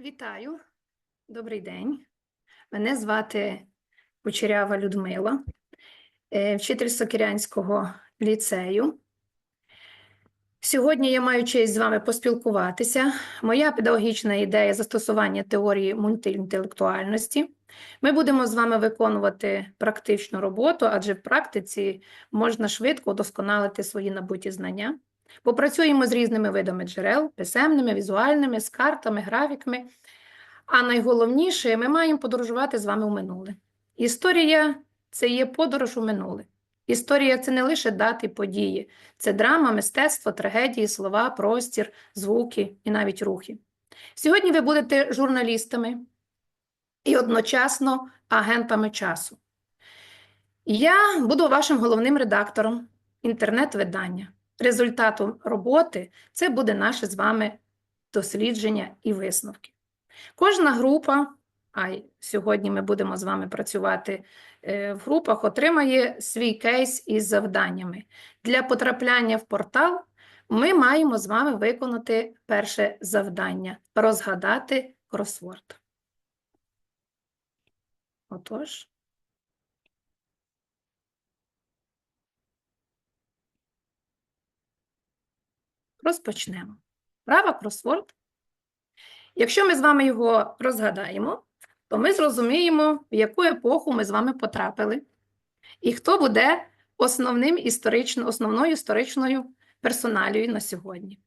Вітаю, добрий день. Мене звати Кучерява Людмила, е, вчитель Сокирянського ліцею. Сьогодні я маю честь з вами поспілкуватися. Моя педагогічна ідея застосування теорії мультиінтелектуальності. Ми будемо з вами виконувати практичну роботу, адже в практиці можна швидко удосконалити свої набуті знання. Попрацюємо з різними видами джерел, писемними, візуальними, з картами, графіками. А найголовніше, ми маємо подорожувати з вами у минуле. Історія це є подорож у минуле. Історія це не лише дати події, це драма, мистецтво, трагедії, слова, простір, звуки і навіть рухи. Сьогодні ви будете журналістами і одночасно агентами часу. Я буду вашим головним редактором інтернет-видання. Результатом роботи це буде наше з вами дослідження і висновки. Кожна група, а сьогодні ми будемо з вами працювати е, в групах, отримає свій кейс із завданнями. Для потрапляння в портал ми маємо з вами виконати перше завдання розгадати кросворд. Отож. Розпочнемо. Права кросворд. Якщо ми з вами його розгадаємо, то ми зрозуміємо, в яку епоху ми з вами потрапили, і хто буде основним історично, основною історичною персоналією на сьогодні.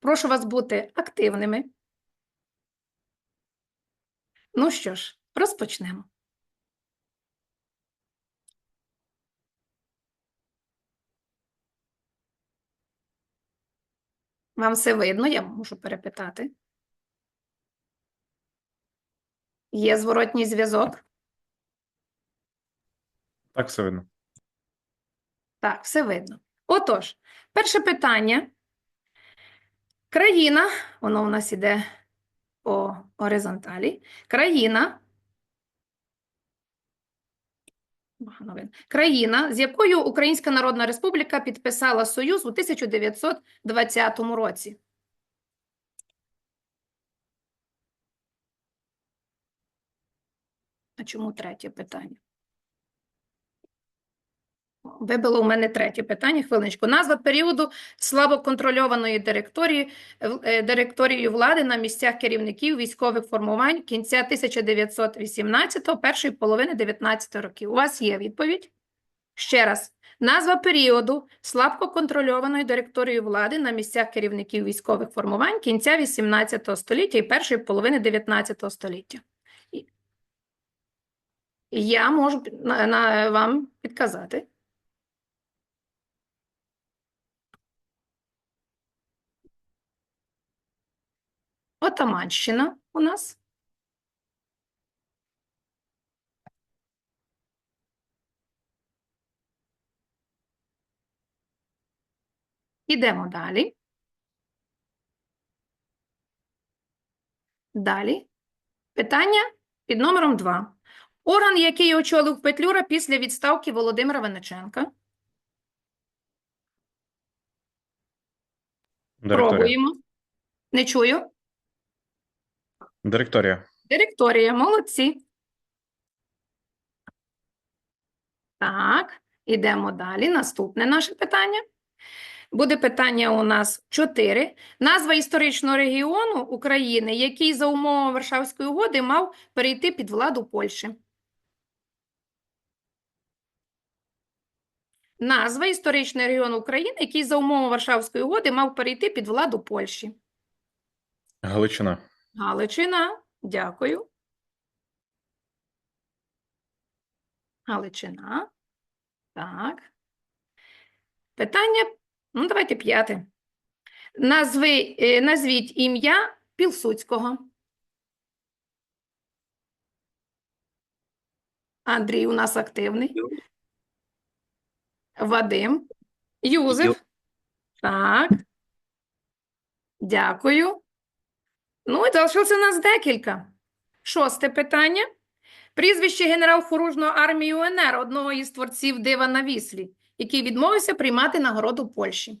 Прошу вас бути активними. Ну що ж, розпочнемо. Вам все видно, я можу перепитати. Є зворотній зв'язок? Так, все видно. Так, все видно. Отож, перше питання. Країна, воно у нас іде по горизонталі. Країна. Видно. Країна, з якою Українська Народна Республіка підписала союз у 1920 році. А чому третє питання? Вибило у мене третє питання, хвилиночку. Назва періоду слабо контрольованої директорії, е, директорії влади на місцях керівників військових формувань кінця 1918-го, першої половини 19 років. У вас є відповідь? Ще раз. Назва періоду слабко контрольованої директорії влади на місцях керівників військових формувань кінця 18 століття і першої половини 19 століття. Я можу вам підказати. Отаманщина у нас. Ідемо далі. Далі. Питання під номером 2. Орган, який очолив Петлюра після відставки Володимира Винниченка. Директорія. Пробуємо. Не чую. Директорія. Директорія, молодці. Так, ідемо далі. Наступне наше питання. Буде питання у нас 4. Назва історичного регіону України, який за умовами Варшавської угоди мав перейти під владу Польщі. Назва історичного регіону України, який за умовами Варшавської угоди мав перейти під владу Польщі. Галичина. Галичина, дякую. Галичина. Так. Питання, ну, давайте п'яте. Назви, е, назвіть ім'я Пілсудського. Андрій у нас активний. Вадим. Юзеф. Так. Дякую. Ну, і залишилося нас декілька. Шосте питання. Прізвище генерал хоружної армії УНР, одного із творців дива на віслі, який відмовився приймати нагороду Польщі.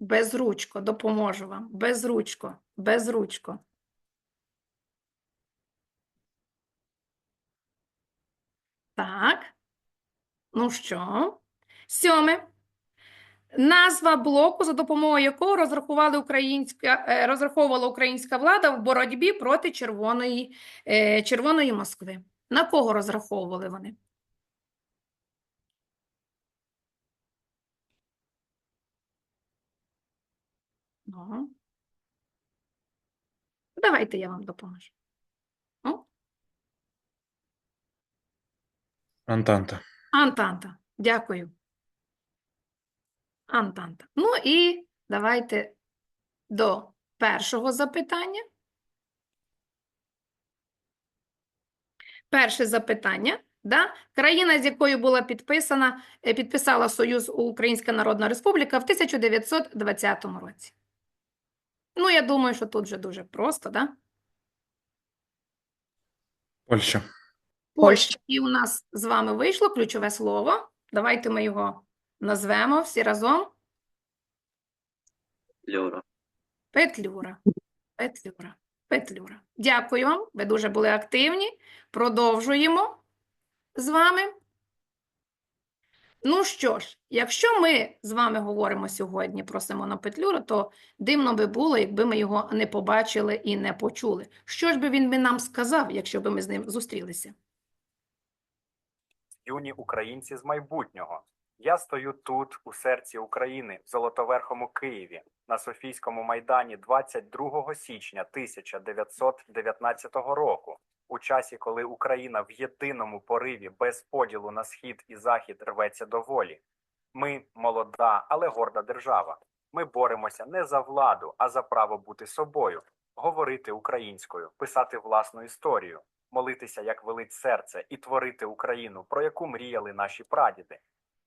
Безручко, допоможу вам. Безручко, безручко. Так. Ну що? Сьоме. Назва блоку, за допомогою якого розрахували українська, е, розраховувала українська влада в боротьбі проти Червоної, е, Червоної Москви. На кого розраховували вони? Ну. Давайте я вам допоможу. Ну, Антанта. Антанта. Дякую. Антанта. Ну і давайте до першого запитання. Перше запитання. Да? Країна, з якою була підписана, е, підписала Союз Українська Народна Республіка в 1920 році. Ну, я думаю, що тут вже дуже просто, да? Польща. Польща. І у нас з вами вийшло ключове слово. Давайте ми його назвемо всі разом. Люра. Петлюра. Петлюра. Петлюра. Дякую вам. Ви дуже були активні. Продовжуємо з вами. Ну що ж, якщо ми з вами говоримо сьогодні про Симона Петлюра, то дивно би було, якби ми його не побачили і не почули. Що ж би він би нам сказав, якщо б ми з ним зустрілися? юні українці з майбутнього. Я стою тут, у серці України, в Золотоверхому Києві, на Софійському майдані 22 січня 1919 року, у часі, коли Україна в єдиному пориві без поділу на схід і захід рветься до волі. Ми молода, але горда держава. Ми боремося не за владу, а за право бути собою, говорити українською, писати власну історію, молитися, як велить серце, і творити Україну, про яку мріяли наші прадіди.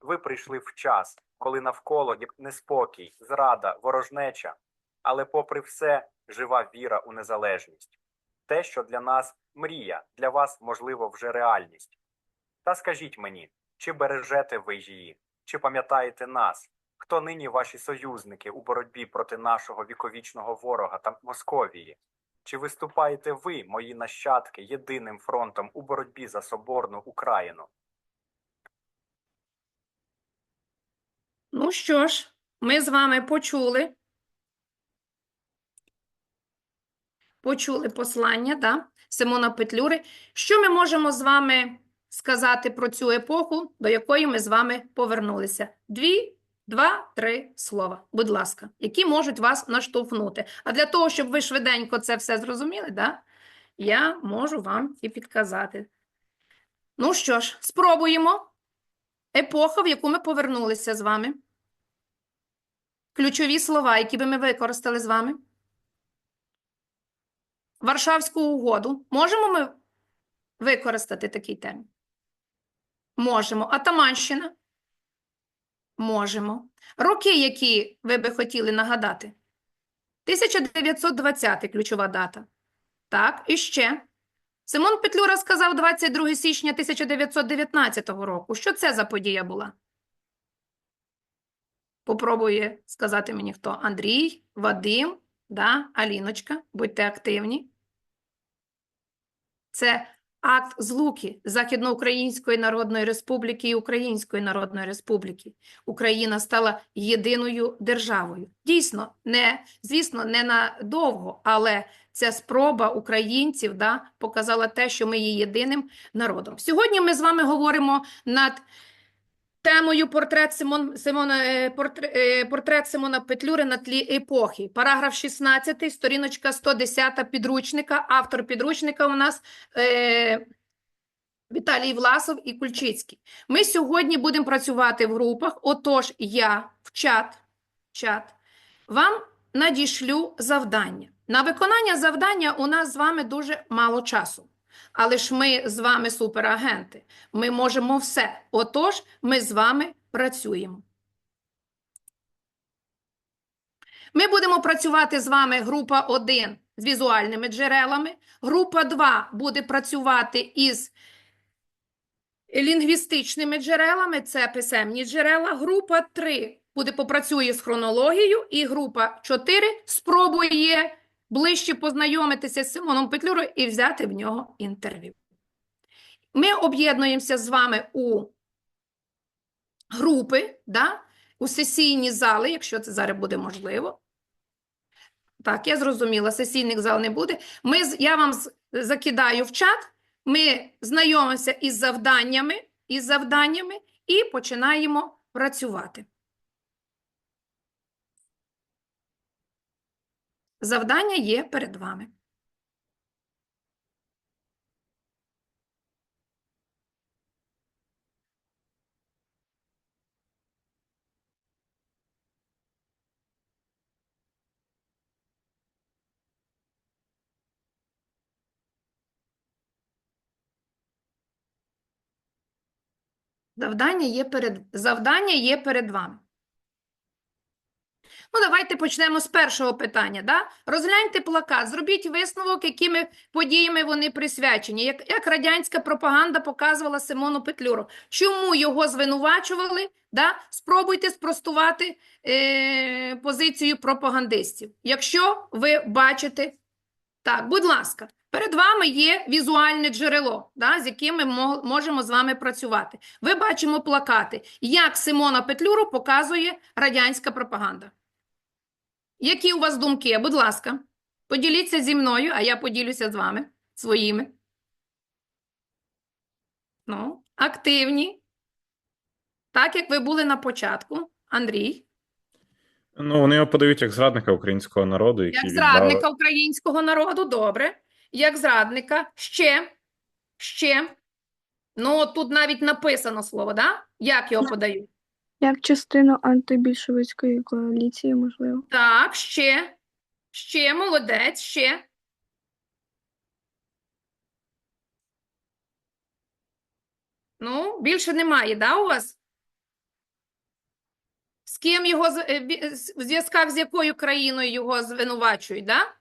Ви прийшли в час, коли навколо неспокій, зрада, ворожнеча, але, попри все, жива віра у незалежність. Те, що для нас мрія, для вас, можливо, вже реальність. Та скажіть мені, чи бережете ви її, чи пам'ятаєте нас? Хто нині ваші союзники у боротьбі проти нашого віковічного ворога та Московії? Чи виступаєте ви, мої нащадки, єдиним фронтом у боротьбі за соборну Україну? Ну що ж, ми з вами почули. Почули послання, да, Симона Петлюри. Що ми можемо з вами сказати про цю епоху, до якої ми з вами повернулися? Дві, два, три слова, будь ласка, які можуть вас наштовхнути. А для того, щоб ви швиденько це все зрозуміли, да, я можу вам і підказати. Ну що ж, спробуємо. Епоха, в яку ми повернулися з вами. Ключові слова, які би ми використали з вами. Варшавську угоду. Можемо ми використати такий термін? Можемо. Атаманщина? Можемо. Роки, які ви би хотіли нагадати? 1920 ключова дата. Так, і ще. Симон Петлюра сказав 22 січня 1919 року. Що це за подія була? Попробує сказати мені хто? Андрій, Вадим, да? Аліночка, будьте активні. Це акт злуки Західноукраїнської Народної Республіки і Української Народної Республіки. Україна стала єдиною державою. Дійсно, не, звісно, не надовго, але ця спроба українців да, показала те, що ми є єдиним народом. Сьогодні ми з вами говоримо над темою портрет, Симон, Симона, е, портрет, портрет Симона Петлюри на тлі епохи. Параграф 16, сторіночка 110 підручника. Автор підручника у нас е, Віталій Власов і Кульчицький. Ми сьогодні будемо працювати в групах. Отож, я в чат, чат вам надішлю завдання. На виконання завдання у нас з вами дуже мало часу. Але ж ми з вами суперагенти. Ми можемо все. Отож, ми з вами працюємо. Ми будемо працювати з вами група 1 з візуальними джерелами. Група 2 буде працювати із лінгвістичними джерелами, це писемні джерела. Група 3 буде попрацює з хронологією, і група 4 спробує ближче познайомитися з Симоном Петлюрою і взяти в нього інтерв'ю. Ми об'єднуємося з вами у групи, да? у сесійні зали, якщо це зараз буде можливо. Так, я зрозуміла, сесійних зал не буде. Ми, я вам закидаю в чат, ми знайомимося із завданнями, із завданнями і починаємо працювати. Завдання є перед вами. Завдання є перед, завдання є перед вами. Ну, давайте почнемо з першого питання. Да? Розгляньте плакат, зробіть висновок, якими подіями вони присвячені. Як, як радянська пропаганда показувала Симону Петлюру. Чому його звинувачували? Да? Спробуйте спростувати е, позицію пропагандистів. Якщо ви бачите так, будь ласка, перед вами є візуальне джерело, да, з яким ми можемо з вами працювати. Ви бачимо плакати, як Симона Петлюру показує радянська пропаганда. Які у вас думки? Будь ласка, поділіться зі мною, а я поділюся з вами своїми. Ну, активні. Так, як ви були на початку. Андрій, Ну, вони його подають як зрадника українського народу, який як віддав... зрадника українського народу, добре. Як зрадника, ще, ще. Ну, от тут навіть написано слово, да? Як його подають? Як частину антибільшовицької коаліції, можливо. Так, ще, ще, молодець, ще. Ну, більше немає, да, у вас? З ким його, е, в зв'язках з якою країною його звинувачують, да?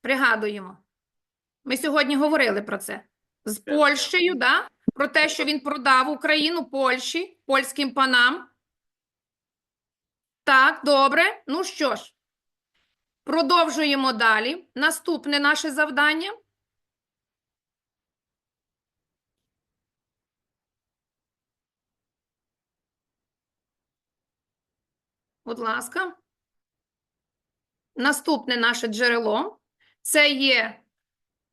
Пригадуємо. Ми сьогодні говорили про це. З Польщею, да? Про те, що він продав Україну Польщі, польським панам. Так, добре. Ну що ж, продовжуємо далі. Наступне наше завдання. Будь ласка. Наступне наше джерело це є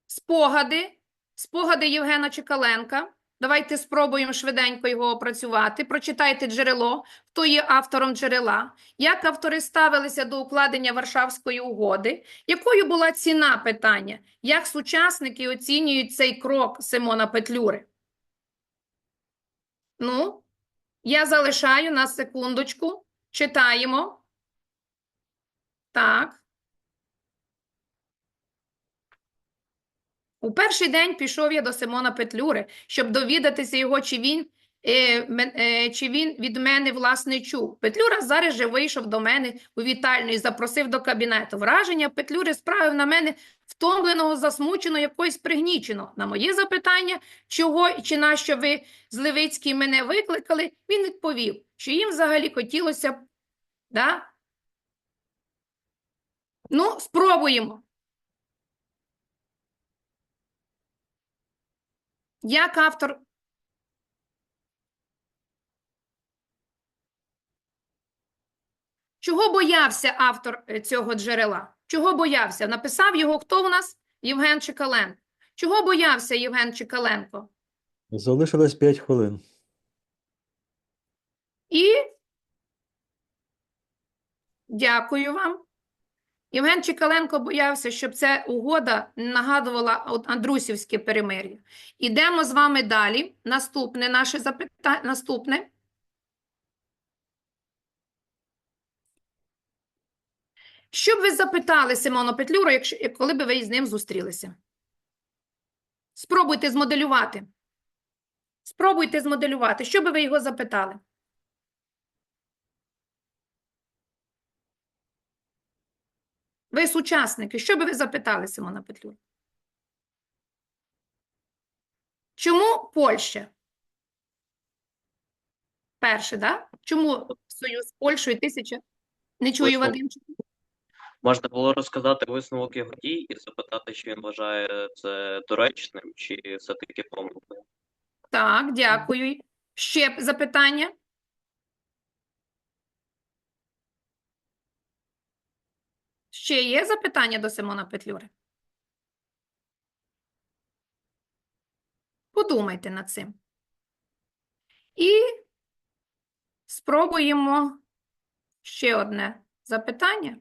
спогади, спогади Євгена Чекаленка. Давайте спробуємо швиденько його опрацювати. Прочитайте джерело, хто є автором джерела, як автори ставилися до укладення Варшавської угоди, якою була ціна питання, як сучасники оцінюють цей крок Симона Петлюри. Ну, я залишаю на секундочку. Читаємо. Так. У перший день пішов я до Симона Петлюри, щоб довідатися його, чи він, е, е, чи він від мене власне чув. Петлюра зараз же вийшов до мене у вітальню і запросив до кабінету. Враження Петлюри справив на мене втомленого, засмученого, якоюсь пригніченого. На моє запитання, чого і чи на що ви з Левицький мене викликали, він відповів, що їм взагалі хотілося да? Ну, спробуємо. Як автор Чого боявся автор е, цього джерела? Чого боявся? Написав його хто у нас? Євген Чекаленко. Чого боявся Євген Чекаленко? Залишилось 5 хвилин. І дякую вам. Євген Чекаленко боявся, щоб ця угода нагадувала Андрусівське перемир'я. Ідемо з вами далі. Наступне наше запитання. Наступне. Що б ви запитали Симона Петлюру, якщо, коли б ви з ним зустрілися? Спробуйте змоделювати. Спробуйте змоделювати. Що би ви його запитали? Ви сучасники, що би ви запитали Симона Петлюру? Чому Польща? Перше, да? Чому союз з Польщею тисяча? Не чую, Висновок. Вадим. Можна було розказати висновок його дій і запитати, чи він вважає це доречним, чи все-таки помилкою. Так, дякую. Ще запитання? Ще є запитання до Симона Петлюри? Подумайте над цим. І спробуємо ще одне запитання.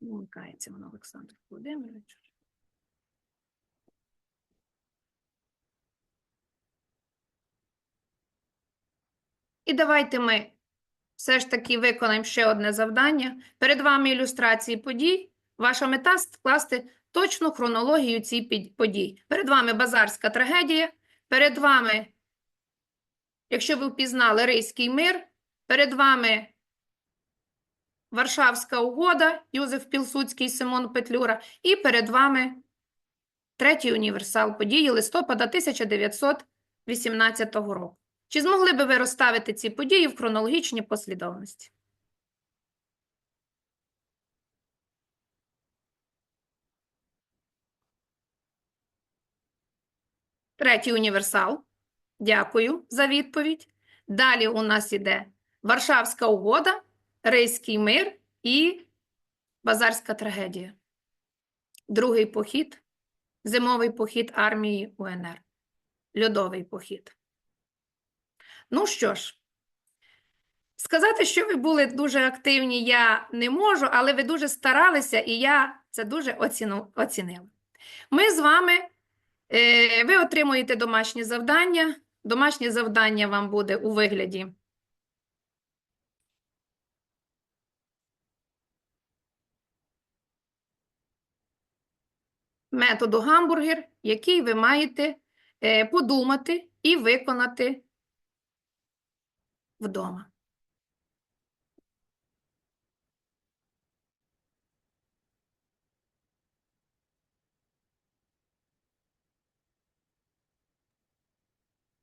Вмикається воно Олександр Володимирович. І давайте ми все ж таки виконаємо ще одне завдання. Перед вами ілюстрації подій. Ваша мета скласти точну хронологію цих подій. Перед вами базарська трагедія, перед вами, якщо ви впізнали Ризький мир, перед вами Варшавська угода, Юзеф Пілсудський, Симон Петлюра, і перед вами третій універсал події листопада 1918 року. Чи змогли би ви розставити ці події в хронологічній послідовності? Третій універсал. Дякую за відповідь. Далі у нас іде Варшавська угода, Рейський мир і Базарська трагедія. Другий похід, зимовий похід армії УНР. Льодовий похід. Ну що ж, сказати, що ви були дуже активні, я не можу, але ви дуже старалися, і я це дуже оціну, оцінила. Ми з вами, е, ви отримуєте домашнє завдання. Домашнє завдання вам буде у вигляді методу гамбургер, який ви маєте е, подумати і виконати вдома.